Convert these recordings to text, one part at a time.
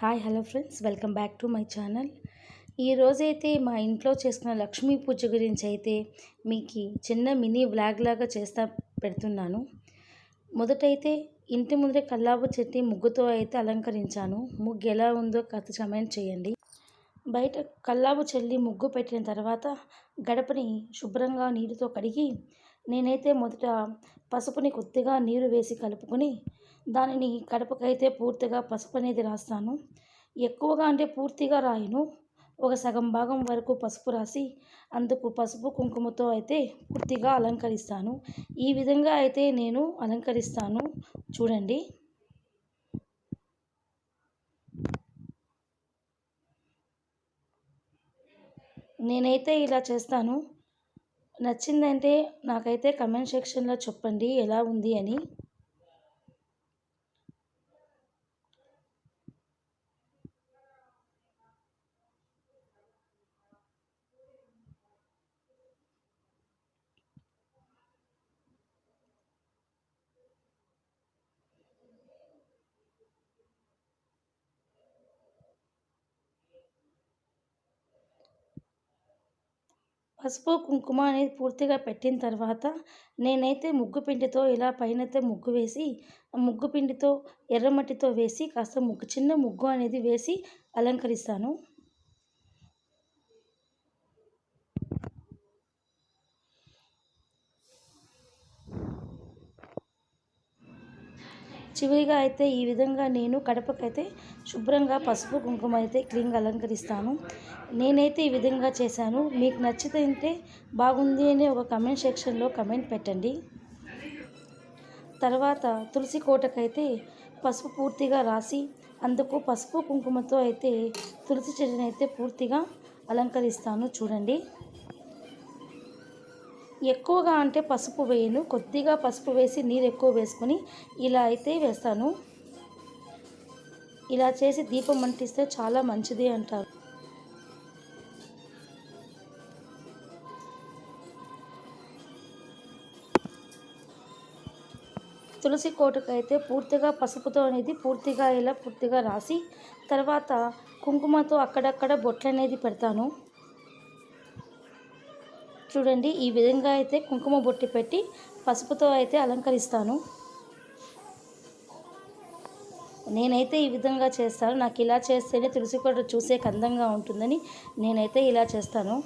Hi hello friends. Welcome back to my channel. ఈరోజైతే మా ఇంట్లో చేసుకున్న లక్ష్మీ పూజ గురించి అయితే మీకు చిన్న మినీ వ్లాగ్ లాగా చేస్తా పెడుతున్నాను. మొదటైతే ఇంటి ముందరే కల్లాపు చెట్టి ముగ్గుతో అయితే అలంకరించాను. ముగ్గు ఎలా ఉందో కాస్త కమెంట్ చేయండి. బయట కల్లాపు చల్లి ముగ్గు పెట్టిన తర్వాత గడపని శుభ్రంగా నీటితో కడిగి నేనైతే మొదట పసుపుని కొద్దిగా నీరు వేసి కలుపుకొని దానిని కడపకైతే పూర్తిగా పసుపు అనేది రాస్తాను. ఎక్కువగా అంటే పూర్తిగా రాయను. ఒక సగం భాగం వరకు పసుపు రాసి అందుకు పసుపు కుంకుమతో అయితే పూర్తిగా అలంకరిస్తాను. ఈ విధంగా అయితే నేను అలంకరిస్తాను. చూడండి. నేనైతే ఇలా చేస్తాను. నచ్చిందంటే నాకైతే కమెంట్ సెక్షన్లో చెప్పండి ఎలా ఉంది అని. పసుపు కుంకుమ అనేది పూర్తిగా పెట్టిన తర్వాత నేనైతే ముగ్గు పిండితో ఇలా పైనైతే ముగ్గు వేసి ముగ్గు పిండితో ఎర్రమట్టితో వేసి కాస్త ముగ్గు చిన్న ముగ్గు అనేది వేసి అలంకరిస్తాను. చివరిగా అయితే ఈ విధంగా నేను కడపకైతే శుభ్రంగా పసుపు కుంకుమ అయితే క్లీన్గా అలంకరిస్తాను. నేనైతే ఈ విధంగా చేశాను. మీకు నచ్చితే బాగుంది అని ఒక కమెంట్ సెక్షన్లో కమెంట్ పెట్టండి. తర్వాత తులసి కోటకైతే పసుపు పూర్తిగా రాసి అందుకు పసుపు కుంకుమతో అయితే తులసి చెట్టుని అయితే పూర్తిగా అలంకరిస్తాను. చూడండి. ఎక్కువగా అంటే పసుపు వేయను. కొద్దిగా పసుపు వేసి నీరు ఎక్కువ వేసుకొని ఇలా అయితే వేస్తాను. ఇలా చేసి దీపం అంటిస్తే చాలా మంచిది అంటారు. తులసి కోటకు అయితే పూర్తిగా పసుపుతో అనేది పూర్తిగా ఇలా పూర్తిగా రాసి తర్వాత కుంకుమతో అక్కడక్కడ బొట్లు అనేది పెడతాను. చూడండి ఈ విధంగా అయితే కుంకుమ బొట్టి పెట్టి పసుపుతో అయితే అలంకరిస్తాను. నేనైతే ఈ విధంగా చేస్తాను. నాకు ఇలా చేస్తేనే తులసి కోట చూసే అందంగా ఉంటుందని నేనైతే ఇలా చేస్తాను.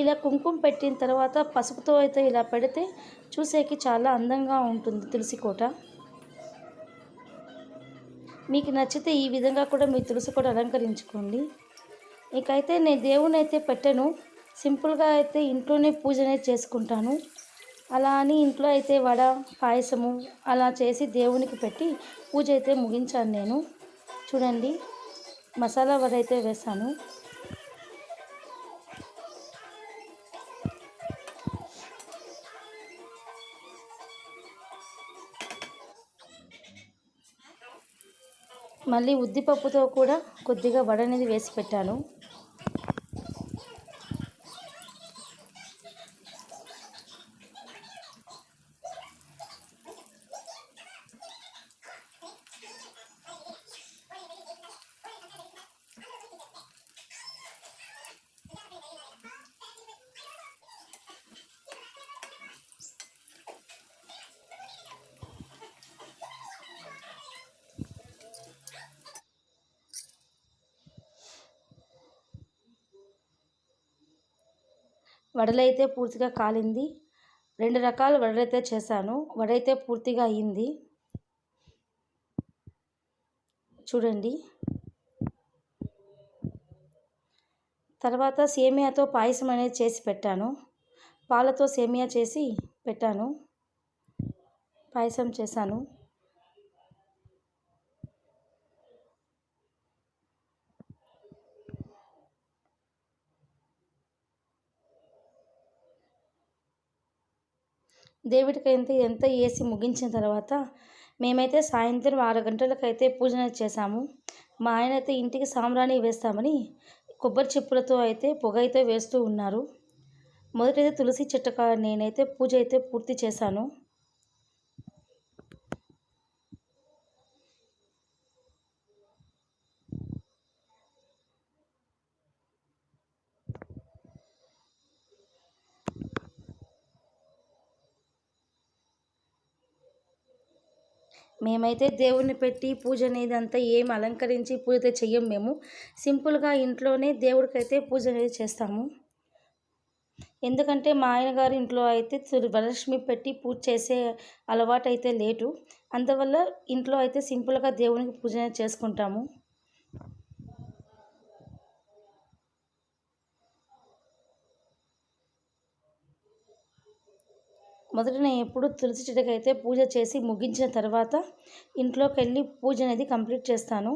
ఇలా కుంకుమ పెట్టిన తర్వాత పసుపుతో అయితే ఇలా పెడితే చూసేకి చాలా అందంగా ఉంటుంది తులసి కోట. మీకు నచ్చితే ఈ విధంగా కూడా మీ తులసి కూడా అలంకరించుకోండి. ఇకైతే నేను దేవుని అయితే పెట్టను. సింపుల్గా అయితే ఇంట్లోనే పూజ అనేది చేసుకుంటాను. అలా అని ఇంట్లో అయితే వడ పాయసము అలా చేసి దేవునికి పెట్టి పూజ అయితే ముగించాను నేను. చూడండి మసాలా వడ అయితే వేసాను. మళ్ళీ ఉద్దిపప్పుతో కూడా కొద్దిగా వడ అనేది వేసి పెట్టాను. వడలైతే పూర్తిగా కాలింది. రెండు రకాల వడలైతే చేశాను. వడైతే పూర్తిగా అయ్యింది చూడండి. తర్వాత సేమియాతో పాయసం అనేది చేసి పెట్టాను. పాలతో సేమియా చేసి పెట్టాను. పాయసం చేశాను. దేవుడికి అయితే ఎంత వేసి ముగించిన తర్వాత మేమైతే సాయంత్రం ఆరు గంటలకైతే పూజన చేశాము. మా ఆయన అయితే ఇంటికి సాంబ్రాణి వేస్తామని కొబ్బరి చెప్పులతో అయితే పొగ అయితే వేస్తూ ఉన్నారు. మొదటైతే తులసి చెట్టు నేనైతే పూజ అయితే పూర్తి చేశాను. మేమైతే దేవుడిని పెట్టి పూజ అనేది అంతా ఏం అలంకరించి పూజ అయితే చెయ్యం మేము. సింపుల్గా ఇంట్లోనే దేవుడికైతే పూజ అనేది చేస్తాము. ఎందుకంటే మా ఆయన గారి ఇంట్లో అయితే వరలక్ష్మి పెట్టి పూజ చేసే అలవాటు అయితే లేటు అందువల్ల ఇంట్లో అయితే సింపుల్గా దేవునికి పూజ చేసుకుంటాము. మొదట నేను ఎప్పుడు తులసి చెట్టుకైతే పూజ చేసి ముగించిన తర్వాత ఇంట్లోకి వెళ్ళి పూజ అనేది కంప్లీట్ చేస్తాను.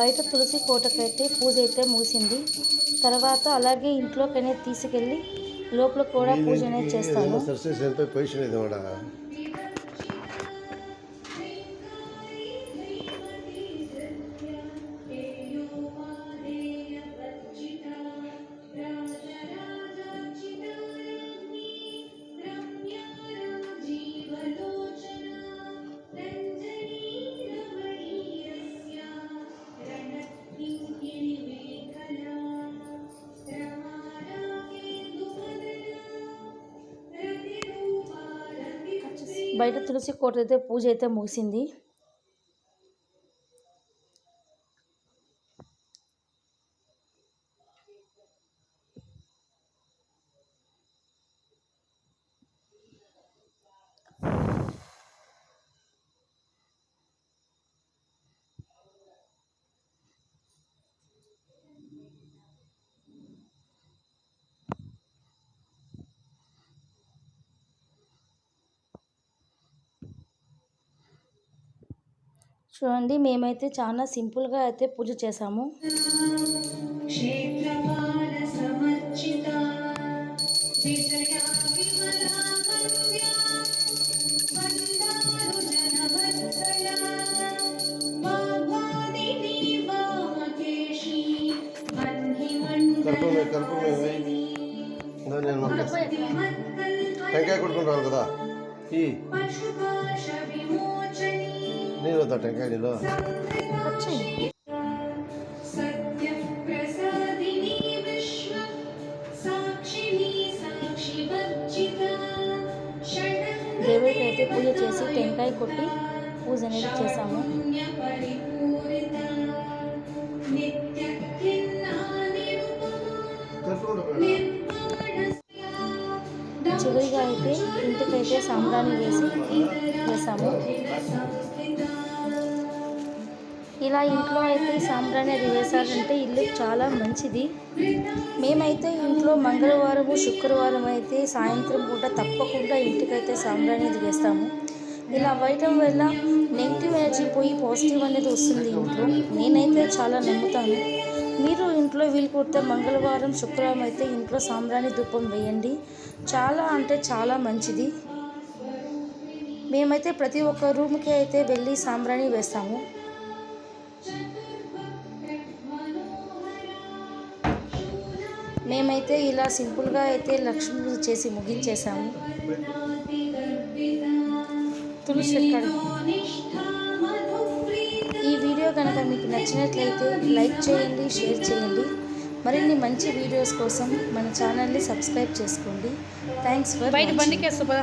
బయట తులసి కోటకైతే పూజ అయితే ముగిసింది. తర్వాత అలాగే ఇంట్లోకి అనేది తీసుకెళ్ళి లోపల కూడా పూజ అనేది చేస్తాను. బయట తులసి కోట అయితే పూజ అయితే ముగిసింది. చూడండి మేమైతే చాలా సింపుల్గా అయితే పూజ చేసాము టెంకాయ కొట్టుకుంటాను కదా. ఈ. నీళ్ళు వద్దా టెంకాయ దేవుడికి అయితే పూజ చేసి టెంకాయ కొట్టి పూజ అనేది చేశాము. చివరిగా అయితే ఇంటికైతే సాంబ్రాన్ని వేసి వేసాము ఇలా ఇంట్లో అయితే సాంబ్రాణి అది వేశారంటే ఇల్లు చాలా మంచిది. మేమైతే ఇంట్లో మంగళవారము శుక్రవారం అయితే సాయంత్రం పూట తప్పకుండా ఇంటికైతే సాంబ్రాణి అది వేస్తాము. ఇలా వేయటం వల్ల నెగిటివ్ ఎనర్జీ పోయి పాజిటివ్ అనేది వస్తుంది ఇంట్లో. నేనైతే చాలా నమ్ముతాను. మీరు ఇంట్లో వీలు కొడితే మంగళవారం శుక్రవారం అయితే ఇంట్లో సాంబ్రాణి ధూపం వేయండి. చాలా అంటే చాలా మంచిది. మేమైతే ప్రతి ఒక్క రూమ్కి అయితే వెళ్ళి సాంబ్రాణి వేస్తాము. మేమైతే ఇలా సింపుల్గా అయితే లక్ష్మీ పూజ చేసి ముగించేసాము తులసి. ఈ వీడియో కనుక మీకు నచ్చినట్లయితే లైక్ చేయండి షేర్ చేయండి మరిన్ని మంచి వీడియోస్ కోసం మన ఛానల్ని సబ్స్క్రైబ్ చేసుకోండి థ్యాంక్స్ ఫర్ బయట. బండికేస్తా